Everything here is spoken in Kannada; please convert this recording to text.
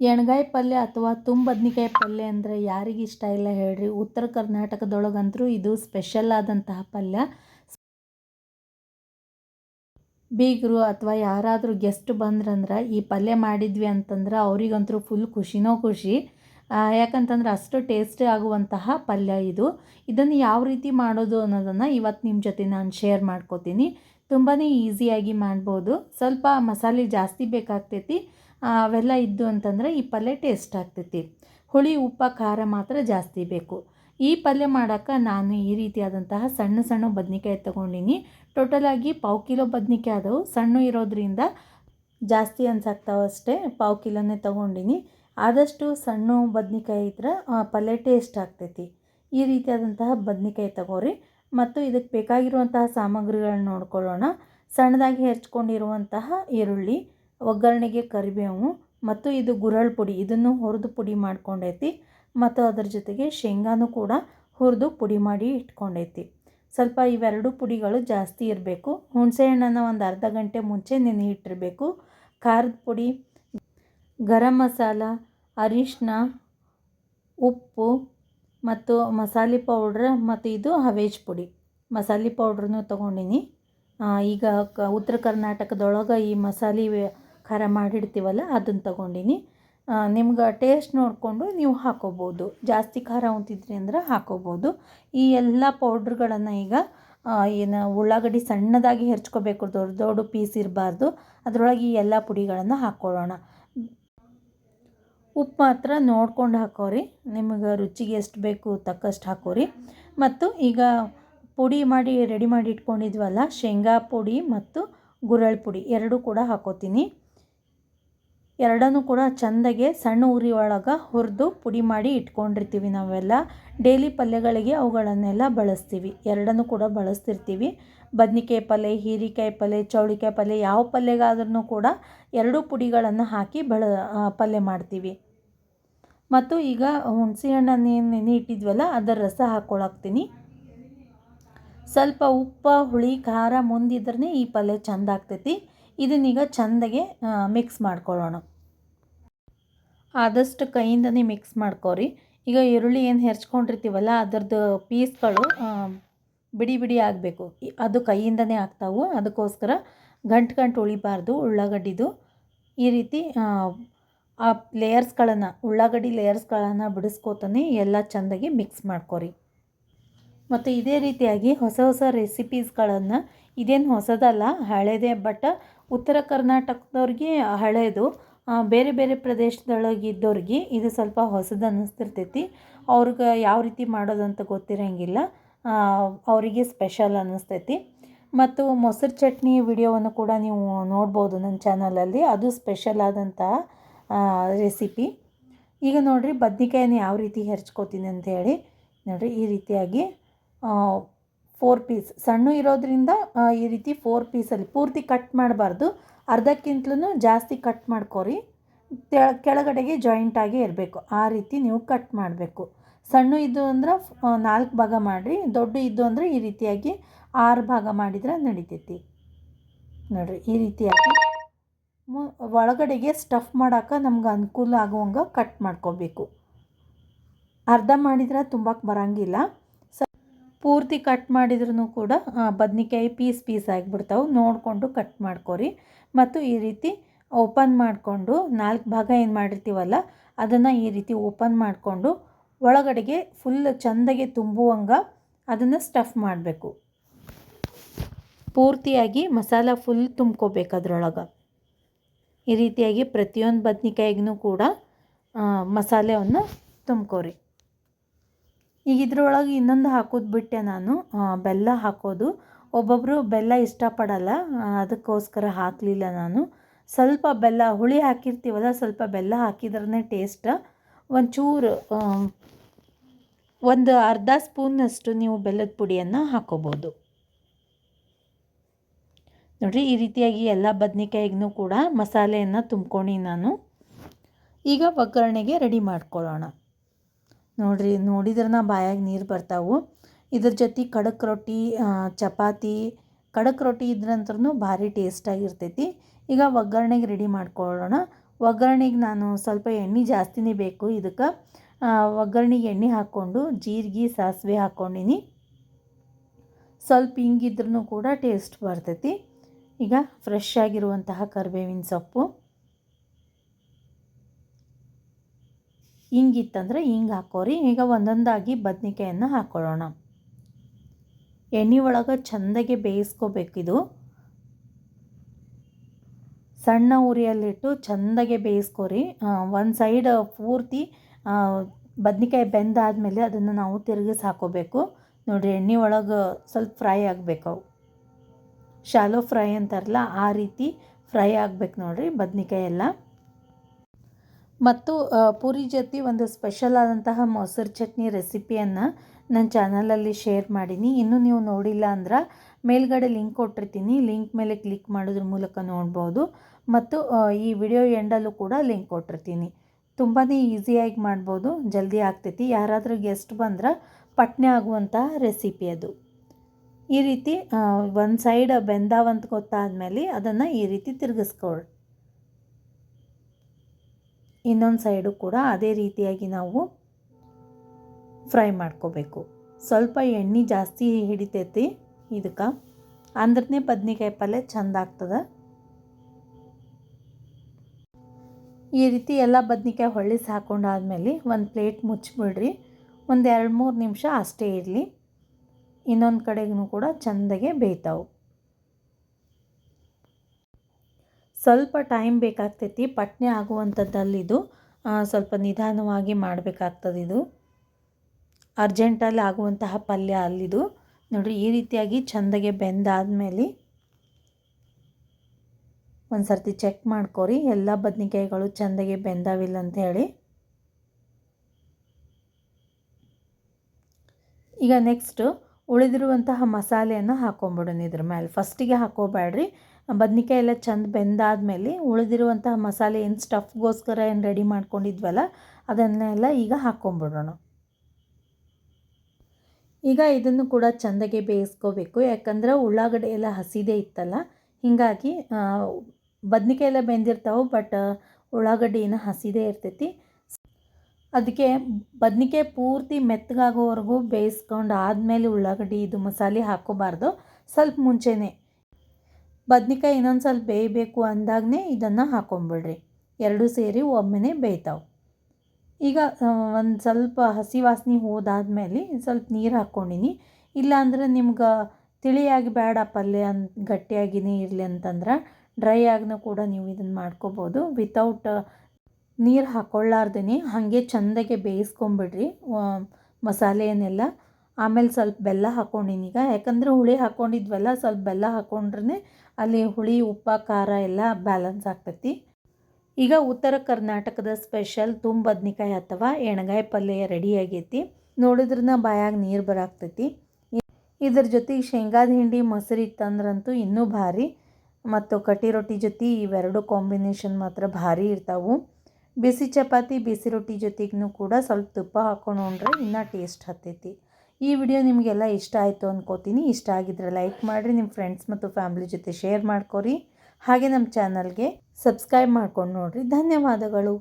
ಎಣ್ಗಾಯಿ ಪಲ್ಯ ಅಥವಾ ತುಂಬ ಬದ್ನಿಕಾಯಿ ಪಲ್ಯ ಅಂದರೆ ಯಾರಿಗೆ ಇಷ್ಟ ಇಲ್ಲ ಹೇಳ್ರಿ. ಉತ್ತರ ಕರ್ನಾಟಕದೊಳಗಂತೂ ಇದು ಸ್ಪೆಷಲ್ ಆದಂತಹ ಪಲ್ಯ. ಬೀಗರು ಅಥವಾ ಯಾರಾದರೂ ಗೆಸ್ಟ್ ಬಂದ್ರಂದ್ರೆ ಈ ಪಲ್ಯ ಮಾಡಿದ್ವಿ ಅಂತಂದ್ರೆ ಅವರಿಗಂತೂ ಫುಲ್ ಖುಷಿನೋ ಖುಷಿ. ಯಾಕಂತಂದ್ರೆ ಅಷ್ಟು ಟೇಸ್ಟಿ ಆಗುವಂತಹ ಪಲ್ಯ ಇದು. ಇದನ್ನು ಯಾವ ರೀತಿ ಮಾಡೋದು ಅನ್ನೋದನ್ನು ಇವತ್ತು ನಿಮ್ಮ ಜೊತೆ ನಾನು ಶೇರ್ ಮಾಡ್ಕೋತೀನಿ. ತುಂಬಾ ಈಸಿಯಾಗಿ ಮಾಡ್ಬೋದು. ಸ್ವಲ್ಪ ಮಸಾಲೆ ಜಾಸ್ತಿ ಬೇಕಾಗ್ತೈತಿ. ಅವೆಲ್ಲ ಇದ್ದು ಅಂತಂದರೆ ಈ ಪಲ್ಯ ಟೇಸ್ಟ್ ಆಗ್ತೈತಿ. ಹುಳಿ, ಉಪ್ಪು, ಖಾರ ಮಾತ್ರ ಜಾಸ್ತಿ ಬೇಕು. ಈ ಪಲ್ಯ ಮಾಡೋಕ್ಕೆ ನಾನು ಈ ರೀತಿಯಾದಂತಹ ಸಣ್ಣ ಸಣ್ಣ ಬದ್ನಿಕಾಯಿ ತೊಗೊಂಡಿನಿ. ಟೋಟಲಾಗಿ ಪಾವು ಕಿಲೋ ಬದ್ನಿಕಾಯಿ ಆದವು. ಸಣ್ಣ ಇರೋದ್ರಿಂದ ಜಾಸ್ತಿ ಅನ್ಸಾಕ್ತಾವೆ ಅಷ್ಟೇ, ಪಾವು ಕಿಲೋನೇ ತೊಗೊಂಡಿನಿ. ಆದಷ್ಟು ಸಣ್ಣ ಬದ್ನಿಕಾಯಿ ಇದ್ರೆ ಪಲ್ಯ ಟೇಸ್ಟ್ ಆಗ್ತೈತಿ. ಈ ರೀತಿಯಾದಂತಹ ಬದ್ನಿಕಾಯಿ ತಗೋರಿ. ಮತ್ತು ಇದಕ್ಕೆ ಬೇಕಾಗಿರುವಂತಹ ಸಾಮಗ್ರಿಗಳನ್ನ ನೋಡ್ಕೊಳ್ಳೋಣ. ಸಣ್ಣದಾಗಿ ಹೆಚ್ಕೊಂಡಿರುವಂತಹ ಈರುಳ್ಳಿ ಒಗ್ಗರಣೆಗೆ ಕರಿಬೇವು ಮತ್ತು ಇದು ಗುರಳ್ ಪುಡಿ. ಇದನ್ನು ಹುರಿದು ಪುಡಿ ಮಾಡ್ಕೊಂಡೈತಿ ಮತ್ತು ಅದರ ಜೊತೆಗೆ ಶೇಂಗಾನು ಕೂಡ ಹುರಿದು ಪುಡಿ ಮಾಡಿ ಇಟ್ಕೊಂಡೈತಿ. ಸ್ವಲ್ಪ ಇವೆರಡು ಪುಡಿಗಳು ಜಾಸ್ತಿ ಇರಬೇಕು. ಹುಣಸೆಹಣ್ಣನ್ನು ಒಂದು ಅರ್ಧ ಗಂಟೆ ಮುಂಚೆ ನೆನೆ ಇಟ್ಟಿರಬೇಕು ಖಾರದ ಪುಡಿ, ಗರಂ ಮಸಾಲ ಅರಿಶಿನ ಉಪ್ಪು ಮತ್ತು ಮಸಾಲೆ ಪೌಡ್ರ್ ಮತ್ತು ಇದು ಹವೇಜ್ ಪುಡಿ. ಮಸಾಲೆ ಪೌಡ್ರನ್ನು ತೊಗೊಂಡಿನಿ. ಈಗ ಕ, ಉತ್ತರ ಕರ್ನಾಟಕದೊಳಗೆ ಈ ಮಸಾಲೆ ಖಾರ ಮಾಡಿಡ್ತೀವಲ್ಲ, ಅದನ್ನು ತಗೊಂಡಿನಿ. ನಿಮ್ಗೆ ಟೇಸ್ಟ್ ನೋಡಿಕೊಂಡು ನೀವು ಹಾಕೋಬೋದು. ಜಾಸ್ತಿ ಖಾರ ಉಂತಿದ್ರಿ ಅಂದ್ರೆ ಹಾಕೋಬೋದು. ಈ ಎಲ್ಲ ಪೌಡ್ರ್ಗಳನ್ನು ಈಗ ಏನು ಉಳ್ಳಾಗಡ್ಡಿ ಸಣ್ಣದಾಗಿ ಹೆರ್ಚ್ಕೋಬೇಕು, ದೊಡ್ಡ ದೊಡ್ಡ ಪೀಸ್ ಇರಬಾರ್ದು. ಅದರೊಳಗೆ ಈ ಎಲ್ಲ ಪುಡಿಗಳನ್ನು ಹಾಕ್ಕೊಳ್ಳೋಣ ಉಪ್ಪು ಮಾತ್ರ ನೋಡ್ಕೊಂಡು ಹಾಕೋರಿ. ನಿಮಗೆ ರುಚಿಗೆ ಎಷ್ಟು ಬೇಕು ತಕ್ಕಷ್ಟು ಹಾಕೋರಿ. ಮತ್ತು ಈಗ ಪುಡಿ ಮಾಡಿ ರೆಡಿ ಮಾಡಿ ಇಟ್ಕೊಂಡಿದ್ವಲ್ಲ, ಶೇಂಗಾ ಪುಡಿ ಮತ್ತು ಗುರಳ್ ಪುಡಿ ಎರಡೂ ಕೂಡ ಹಾಕೋತೀನಿ. ಎರಡನ್ನೂ ಕೂಡ ಚಂದಗೆ ಸಣ್ಣ ಉರಿ ಒಳಗೆ ಹುರಿದು ಪುಡಿ ಮಾಡಿ ಇಟ್ಕೊಂಡಿರ್ತೀವಿ ನಾವೆಲ್ಲ. ಡೈಲಿ ಪಲ್ಯಗಳಿಗೆ ಅವುಗಳನ್ನೆಲ್ಲ ಬಳಸ್ತೀವಿ. ಎರಡನ್ನೂ ಕೂಡ ಬಳಸ್ತಿರ್ತೀವಿ. ಬದ್ನಿಕಾಯಿ ಪಲ್ಯ, ಹೀರಿಕಾಯಿ ಪಲ್ಯ, ಚೌಳಿಕಾಯಿ ಪಲ್ಯ ಯಾವ ಪಲ್ಯಗಾದ್ರೂ ಕೂಡ ಎರಡೂ ಪುಡಿಗಳನ್ನು ಹಾಕಿ ಬಳ ಪಲ್ಯ ಮಾಡ್ತೀವಿ. ಮತ್ತು ಈಗ ಹುಣಸೆ ಹಣ್ಣನ್ನು ನೆನೆ ಇಟ್ಟಿದ್ವಲ್ಲ, ಅದರ ರಸ ಹಾಕ್ಕೊಳಕ್ತೀನಿ ಸ್ವಲ್ಪ ಉಪ್ಪು, ಹುಳಿ, ಖಾರ ಮುಂದಿದ್ರೆ ಈ ಪಲ್ಯ ಚೆಂದ ಆಗ್ತೈತಿ. ಇದನ್ನೀಗ ಚಂದಗೆ ಮಿಕ್ಸ್ ಮಾಡ್ಕೊಳ್ಳೋಣ. ಆದಷ್ಟು ಕೈಯಿಂದನೇ ಮಿಕ್ಸ್ ಮಾಡ್ಕೊರಿ. ಈಗ ಈರುಳ್ಳಿ ಏನು ಹೆರ್ಚ್ಕೊಂಡಿರ್ತೀವಲ್ಲ, ಅದರದ್ದು ಪೀಸ್ಗಳು ಬಿಡಿ ಬಿಡಿ ಆಗಬೇಕು. ಅದು ಕೈಯಿಂದನೇ ಆಗ್ತಾವೆ. ಅದಕ್ಕೋಸ್ಕರ ಗಂಟು ಗಂಟು ಉಳಿಬಾರ್ದು, ಉಳ್ಳಾಗಡ್ಡಿದು. ಈ ರೀತಿ, ಆ ಲೇಯರ್ಸ್ಗಳನ್ನು, ಉಳ್ಳಾಗಡ್ಡಿ ಲೇಯರ್ಸ್ಗಳನ್ನು ಬಿಡಿಸ್ಕೋತಾನೆ ಎಲ್ಲ ಚೆಂದಾಗಿ ಮಿಕ್ಸ್ ಮಾಡ್ಕೊರಿ. ಮತ್ತು ಇದೇ ರೀತಿಯಾಗಿ ಹೊಸ ಹೊಸ ರೆಸಿಪೀಸ್ಗಳನ್ನು ಇದೇನು ಹೊಸದಲ್ಲ, ಹಳೇದೇ ಬಟ್ ಉತ್ತರ ಕರ್ನಾಟಕದವ್ರಿಗೆ ಹಳೆಯದು ಬೇರೆ ಬೇರೆ ಪ್ರದೇಶದೊಳಗಿದ್ದವ್ರಿಗೆ ಇದು ಸ್ವಲ್ಪ ಹೊಸದು ಅನ್ನಿಸ್ತಿರ್ತೈತಿ ಅವ್ರಿಗೆ ಯಾವ ರೀತಿ ಮಾಡೋದಂತ ಗೊತ್ತಿರೋಂಗಿಲ್ಲ. ಅವರಿಗೆ ಸ್ಪೆಷಲ್ ಅನ್ನಿಸ್ತೈತಿ ಮತ್ತು ಮೊಸರು ಚಟ್ನಿ ವಿಡಿಯೋವನ್ನು ಕೂಡ ನೀವು ನೋಡ್ಬೋದು ನನ್ನ ಚಾನಲಲ್ಲಿ. ಅದು ಸ್ಪೆಷಲ್ ಆದಂತಹ ರೆಸಿಪಿ. ಈಗ ನೋಡಿರಿ, ಬದ್ನಿಕಾಯಿನ ಯಾವ ರೀತಿ ಹೆರ್ಚ್ಕೋತೀನಿ ಹೇಳಿ. ನೋಡಿರಿ, ಈ ರೀತಿಯಾಗಿ ಫೋರ್ ಪೀಸ್ ಸಣ್ಣ ಇರೋದ್ರಿಂದ ಈ ರೀತಿ ಫೋರ್ ಪೀಸಲ್ಲಿ ಪೂರ್ತಿ ಕಟ್ ಮಾಡಬಾರ್ದು. ಅರ್ಧಕ್ಕಿಂತಲೂ ಜಾಸ್ತಿ ಕಟ್ ಮಾಡ್ಕೊರಿ. ಕೆಳಗಡೆಗೆ ಜಾಯಿಂಟಾಗಿ ಇರಬೇಕು. ಆ ರೀತಿ ನೀವು ಕಟ್ ಮಾಡಬೇಕು. ಸಣ್ಣ ಇದ್ದು ಅಂದ್ರೆ ನಾಲ್ಕು ಭಾಗ ಮಾಡಿರಿ. ದೊಡ್ಡ ಇದ್ದು ಅಂದರೆ ಈ ರೀತಿಯಾಗಿ ಆರು ಭಾಗ ಮಾಡಿದ್ರೆ ನಡಿತೈತಿ. ನೋಡಿರಿ, ಈ ರೀತಿಯಾಗಿ ಒಳಗಡೆಗೆ ಸ್ಟಫ್ ಮಾಡೋಕೆ ನಮ್ಗೆ ಅನುಕೂಲ ಆಗುವಂಗೆ ಕಟ್ ಮಾಡ್ಕೋಬೇಕು. ಅರ್ಧ ಮಾಡಿದ್ರೆ ತುಂಬಕ್ಕೆ ಬರೋಂಗಿಲ್ಲ. ಪೂರ್ತಿ ಕಟ್ ಮಾಡಿದ್ರೂ ಕೂಡ ಬದ್ನಿಕಾಯಿ ಪೀಸ್ ಪೀಸ್ ಆಗಿಬಿಡ್ತಾವೆ. ನೋಡಿಕೊಂಡು ಕಟ್ ಮಾಡ್ಕೊರಿ. ಮತ್ತು ಈ ರೀತಿ ಓಪನ್ ಮಾಡಿಕೊಂಡು, ನಾಲ್ಕು ಭಾಗ ಏನು ಮಾಡಿರ್ತೀವಲ್ಲ, ಅದನ್ನು ಈ ರೀತಿ ಓಪನ್ ಮಾಡಿಕೊಂಡು, ಒಳಗಡೆಗೆ ಫುಲ್ ಚೆಂದಗೆ ತುಂಬುವಂಗೆ ಅದನ್ನು ಸ್ಟಫ್ ಮಾಡಬೇಕು. ಪೂರ್ತಿಯಾಗಿ ಮಸಾಲ ಫುಲ್ ತುಂಬ್ಕೋಬೇಕು ಅದರೊಳಗೆ. ಈ ರೀತಿಯಾಗಿ ಪ್ರತಿಯೊಂದು ಬದ್ನಿಕಾಯಿಗೂ ಕೂಡ ಮಸಾಲೆಯನ್ನು ತುಂಬ್ಕೋರಿ. ಈಗ ಇದ್ರೊಳಗೆ ಇನ್ನೊಂದು ಹಾಕೋದು ಬಿಟ್ಟೆ ನಾನು. ಬೆಲ್ಲ ಹಾಕೋದು. ಒಬ್ಬೊಬ್ಬರು ಬೆಲ್ಲ ಇಷ್ಟಪಡಲ್ಲ. ಅದಕ್ಕೋಸ್ಕರ ಹಾಕಲಿಲ್ಲ ನಾನು. ಸ್ವಲ್ಪ ಬೆಲ್ಲ, ಹುಳಿ ಹಾಕಿರ್ತೀವಲ್ಲ, ಸ್ವಲ್ಪ ಬೆಲ್ಲ ಹಾಕಿದ್ರೇ ಟೇಸ್ಟ್. ಒಂಚೂರು ಒಂದು ಅರ್ಧ ಸ್ಪೂನ್ನಷ್ಟು ನೀವು ಬೆಲ್ಲದ ಪುಡಿಯನ್ನು ಹಾಕೋಬೋದು. ನೋಡಿರಿ, ಈ ರೀತಿಯಾಗಿ ಎಲ್ಲ ಬದ್ನಿಕಾಯಿಗೂ ಕೂಡ ಮಸಾಲೆಯನ್ನು ತುಂಬ್ಕೊಂಡು ನಾನು ಈಗ ಒಗ್ಗರಣೆಗೆ ರೆಡಿ ಮಾಡ್ಕೊಳ್ಳೋಣ. ನೋಡಿರಿ, ನೋಡಿದ್ರೆ ಬಾಯಾಗಿ ನೀರು ಬರ್ತಾವೆ. ಇದ್ರ ಜೊತೆ ಖಡಕ್ ರೊಟ್ಟಿ ಚಪಾತಿ ಖಡಕ್ ರೊಟ್ಟಿ ಇದ್ರಂತ್ರೂ ಭಾರಿ ಟೇಸ್ಟಾಗಿರ್ತೈತಿ ಈಗ ಒಗ್ಗರಣೆಗೆ ರೆಡಿ ಮಾಡ್ಕೊಳ್ಳೋಣ. ಒಗ್ಗರಣೆಗೆ ನಾನು ಸ್ವಲ್ಪ ಎಣ್ಣೆ ಜಾಸ್ತಿನೇ ಬೇಕು ಇದಕ್ಕೆ. ಒಗ್ಗರಣೆಗೆ ಎಣ್ಣೆ ಹಾಕ್ಕೊಂಡು ಜೀರಿಗೆ, ಸಾಸಿವೆ ಹಾಕ್ಕೊಂಡಿನಿ ಸ್ವಲ್ಪ ಹಿಂಗಿದ್ರೂ ಕೂಡ ಟೇಸ್ಟ್ ಬರ್ತೈತಿ. ಈಗ ಫ್ರೆಶ್ ಆಗಿರುವಂತಹ ಕರಿಬೇವಿನ ಸೊಪ್ಪು. ಹಿಂಗಿತ್ತಂದ್ರೆ ಹಿಂಗೆ ಹಾಕೋರಿ. ಈಗ ಒಂದೊಂದಾಗಿ ಬದ್ನಿಕಾಯನ್ನು ಹಾಕೊಳ್ಳೋಣ. ಎಣ್ಣೆ ಒಳಗೆ ಚೆಂದಾಗೆ ಬೇಯಿಸ್ಕೋಬೇಕಿದು ಸಣ್ಣ ಉರಿಯಲ್ಲಿಟ್ಟು ಚೆಂದಾಗೆ ಬೇಯಿಸ್ಕೋರಿ. ಒಂದು ಸೈಡ್ ಪೂರ್ತಿ ಬದ್ನಿಕಾಯಿ ಬೆಂದಾದಮೇಲೆ ಅದನ್ನು ನಾವು ತಿರುಗಿಸಿ ಹಾಕೋಬೇಕು. ನೋಡಿರಿ, ಎಣ್ಣೆ ಒಳಗೆ ಸ್ವಲ್ಪ ಫ್ರೈ ಆಗಬೇಕು ಅವು. ಶಾಲೋ ಫ್ರೈ ಅಂತಾರಲ್ಲ, ಆ ರೀತಿ ಫ್ರೈ ಆಗ್ಬೇಕು ನೋಡಿರಿ ಬದ್ನಿಕಾಯಿ ಎಲ್ಲ ಮತ್ತು ಪೂರಿ ಜೊತೆ ಒಂದು ಸ್ಪೆಷಲ್ ಆದಂತಹ ಮೊಸರು ಚಟ್ನಿ ರೆಸಿಪಿಯನ್ನು ನನ್ನ ಚಾನಲಲ್ಲಿ ಶೇರ್ ಮಾಡೀನಿ. ಇನ್ನೂ ನೀವು ನೋಡಿಲ್ಲ ಅಂದ್ರೆ ಮೇಲ್ಗಡೆ ಲಿಂಕ್ ಕೊಟ್ಟಿರ್ತೀನಿ. ಲಿಂಕ್ ಮೇಲೆ ಕ್ಲಿಕ್ ಮಾಡೋದ್ರ ಮೂಲಕ ನೋಡ್ಬೋದು. ಮತ್ತು ಈ ವಿಡಿಯೋ ಎಂಡಲ್ಲೂ ಕೂಡ ಲಿಂಕ್ ಕೊಟ್ಟಿರ್ತೀನಿ. ತುಂಬಾ ಈಸಿಯಾಗಿ ಮಾಡ್ಬೋದು. ಜಲ್ದಿ ಆಗ್ತೈತಿ. ಯಾರಾದರೂ ಗೆಸ್ಟ್ ಬಂದ್ರೆ ಪಟ್ನೆ ಆಗುವಂತಹ ರೆಸಿಪಿ ಅದು. ಈ ರೀತಿ ಒಂದು ಸೈಡ್ ಬೆಂದಾವಂತ ಗೊತ್ತಾದಮೇಲೆ ಅದನ್ನು ಈ ರೀತಿ ತಿರುಗಿಸ್ಕೊಳ್ಳಿ ಇನ್ನೊಂದು ಸೈಡು ಕೂಡ ಅದೇ ರೀತಿಯಾಗಿ ನಾವು ಫ್ರೈ ಮಾಡ್ಕೋಬೇಕು. ಸ್ವಲ್ಪ ಎಣ್ಣೆ ಜಾಸ್ತಿ ಹಿಡಿತೈತಿ ಇದಕ್ಕೆ. ಅಂದ್ರೆ ಬದ್ನಿಕಾಯಿ ಪಲ್ಯ ಚೆಂದ ಆಗ್ತದೆ. ಈ ರೀತಿ ಎಲ್ಲ ಬದ್ನಿಕಾಯಿ ಹೊಳ್ಳಿಸಿ ಹಾಕೊಂಡಾದ್ಮೇಲೆ ಒಂದು ಪ್ಲೇಟ್ ಮುಚ್ಚಿಬಿಡ್ರಿ ಒಂದು ಎರಡು ಮೂರು ನಿಮಿಷ ಅಷ್ಟೇ ಇರಲಿ. ಇನ್ನೊಂದು ಕಡೆಗೂ ಕೂಡ ಚೆಂದಾಗೆ ಬೇಯ್ತಾವೆ. ಸ್ವಲ್ಪ ಟೈಮ್ ಬೇಕಾಗ್ತೈತಿ, ಪಟ್ನೆ ಆಗುವಂಥದ್ದಲ್ಲಿದು ಸ್ವಲ್ಪ ನಿಧಾನವಾಗಿ ಮಾಡಬೇಕಾಗ್ತದೆ ಇದು. ಅರ್ಜೆಂಟಲ್ಲಿ ಆಗುವಂತಹ ಪಲ್ಯ ಅಲ್ಲಿದು. ನೋಡಿರಿ, ಈ ರೀತಿಯಾಗಿ ಚೆಂದಾಗೆ ಬೆಂದಾದಮೇಲೆ ಒಂದು ಸರ್ತಿ ಚೆಕ್ ಮಾಡ್ಕೋರಿ, ಎಲ್ಲ ಬದ್ನಿಕಾಯಿಗಳು ಚೆಂದಗೆ ಬೆಂದಾವಿಲ್ಲ ಅಂತ ಹೇಳಿ. ಈಗ ನೆಕ್ಸ್ಟು ಉಳಿದಿರುವಂತಹ ಮಸಾಲೆಯನ್ನು ಹಾಕೊಂಬಿಡೋಣ ಇದ್ರ ಮೇಲೆ ಫಸ್ಟಿಗೆ ಹಾಕೋಬೇಡ್ರಿ ಬದ್ನಿಕಾಯಿ ಎಲ್ಲ ಚೆಂದ ಬೆಂದಾದಮೇಲೆ ಉಳಿದಿರುವಂತಹ ಮಸಾಲೆ ಏನು ಸ್ಟಫ್ಗೋಸ್ಕರ ಏನು ರೆಡಿ ಮಾಡ್ಕೊಂಡಿದ್ವಲ್ಲ, ಅದನ್ನೆಲ್ಲ ಈಗ ಹಾಕ್ಕೊಂಬಿಡೋಣ. ಈಗ ಇದನ್ನು ಕೂಡ ಚೆಂದಾಗೆ ಬೇಯಿಸ್ಕೋಬೇಕು. ಯಾಕಂದ್ರೆ ಉಳ್ಳಾಗಡ್ಡೆ ಎಲ್ಲ ಹಸಿದೇ ಇತ್ತಲ್ಲ, ಹೀಗಾಗಿ ಬದ್ನಿಕಾಯಿ ಎಲ್ಲ ಬೆಂದಿರ್ತಾವೆ ಬಟ್ ಉಳ್ಳಾಗಡ್ಡೆನ ಏನೋ ಹಸಿದೇ ಇರ್ತೈತಿ. ಅದಕ್ಕೆ ಬದ್ನಿಕಾಯಿ ಪೂರ್ತಿ ಮೆತ್ತಗಾಗೋವರೆಗೂ ಬೇಯಿಸ್ಕೊಂಡು ಆದಮೇಲೆ ಉಳ್ಳಾಗಡ್ಡಿ ಇದು ಮಸಾಲೆ ಹಾಕ್ಕೋಬಾರ್ದು. ಸ್ವಲ್ಪ ಮುಂಚೆನೇ ಬದ್ನಿಕಾಯಿ ಇನ್ನೊಂದು ಸ್ವಲ್ಪ ಬೇಯಬೇಕು ಅಂದಾಗನೇ ಇದನ್ನು ಹಾಕೊಂಬಿಡ್ರಿ. ಎರಡೂ ಸೇರಿ ಒಮ್ಮೆನೇ ಬೇಯ್ತಾವೆ. ಈಗ ಒಂದು ಸ್ವಲ್ಪ ಹಸಿ ವಾಸನೆ ಹೋದಾದ್ಮೇಲೆ ಸ್ವಲ್ಪ ನೀರು ಹಾಕ್ಕೊಂಡಿನಿ ಇಲ್ಲಾಂದ್ರೆ ನಿಮ್ಗೆ ತಿಳಿಯಾಗಿ ಬೇಡ ಪಲ್ಯ ಅನ್, ಗಟ್ಟಿಯಾಗಿನೇ ಇರಲಿ ಅಂತಂದ್ರೆ ಡ್ರೈ ಆಗಿನೂ ಕೂಡ ನೀವು ಇದನ್ನು ಮಾಡ್ಕೋಬೋದು. ವಿತೌಟ್ ನೀರು ಹಾಕ್ಕೊಳ್ಳಾರ್ದೇ ಹಾಗೆ ಚೆಂದಾಗೆ ಬೇಯಿಸ್ಕೊಂಬಿಡ್ರಿ ಮಸಾಲೆಯನ್ನೆಲ್ಲ. ಆಮೇಲೆ ಸ್ವಲ್ಪ ಬೆಲ್ಲ ಹಾಕ್ಕೊಂಡಿನಿ ಈಗ. ಯಾಕಂದರೆ ಹುಳಿ ಹಾಕ್ಕೊಂಡಿದ್ವಲ್ಲ ಸ್ವಲ್ಪ ಬೆಲ್ಲ ಹಾಕ್ಕೊಂಡ್ರೆ ಅಲ್ಲಿ ಹುಳಿ, ಉಪ್ಪು, ಖಾರ ಎಲ್ಲ ಬ್ಯಾಲೆನ್ಸ್ ಆಗ್ತೈತಿ. ಈಗ ಉತ್ತರ ಕರ್ನಾಟಕದ ಸ್ಪೆಷಲ್ ತುಂಬ ಬದ್ನಿಕಾಯಿ ಅಥವಾ ಎಣ್ಗಾಯಿ ಪಲ್ಯ ರೆಡಿ ಆಗೈತಿ. ನೋಡಿದ್ರನ್ನ ಬಾಯಾಗ ನೀರು ಬರಾಕ್ತೈತಿ ಇದ್ರ ಜೊತೆಗೆ ಶೇಂಗಾದ ಹಿಂಡಿ, ಮೊಸರು ಇತ್ತಂದ್ರಂತೂ ಇನ್ನೂ ಭಾರಿ. ಮತ್ತು ಕಟ್ಟಿ ರೊಟ್ಟಿ ಜೊತೆ ಇವೆರಡು ಕಾಂಬಿನೇಷನ್ ಮಾತ್ರ ಭಾರಿ ಇರ್ತಾವೆ. ಬಿಸಿ ಚಪಾತಿ, ಬಿಸಿ ರೊಟ್ಟಿ ಜೊತೆಗೂ ಕೂಡ ಸ್ವಲ್ಪ ತುಪ್ಪ ಹಾಕ್ಕೊಂಡು ಉಂಡ್ರೆ ಇನ್ನೂ ಟೇಸ್ಟ್ ಹತ್ತೈತಿ. ಈ ವಿಡಿಯೋ ನಿಮಗೆಲ್ಲ ಇಷ್ಟ ಆಯಿತು ಅಂದ್ಕೋತೀನಿ ಇಷ್ಟ ಆಗಿದ್ರೆ ಲೈಕ್ ಮಾಡಿರಿ, ನಿಮ್ಮ ಫ್ರೆಂಡ್ಸ್ ಮತ್ತು ಫ್ಯಾಮಿಲಿ ಜೊತೆ ಶೇರ್ ಮಾಡ್ಕೊರಿ. ಹಾಗೆ ನಮ್ಮ ಚಾನಲ್ಗೆ ಸಬ್ಸ್ಕ್ರೈಬ್ ಮಾಡ್ಕೊಂಡು ನೋಡಿರಿ. ಧನ್ಯವಾದಗಳು.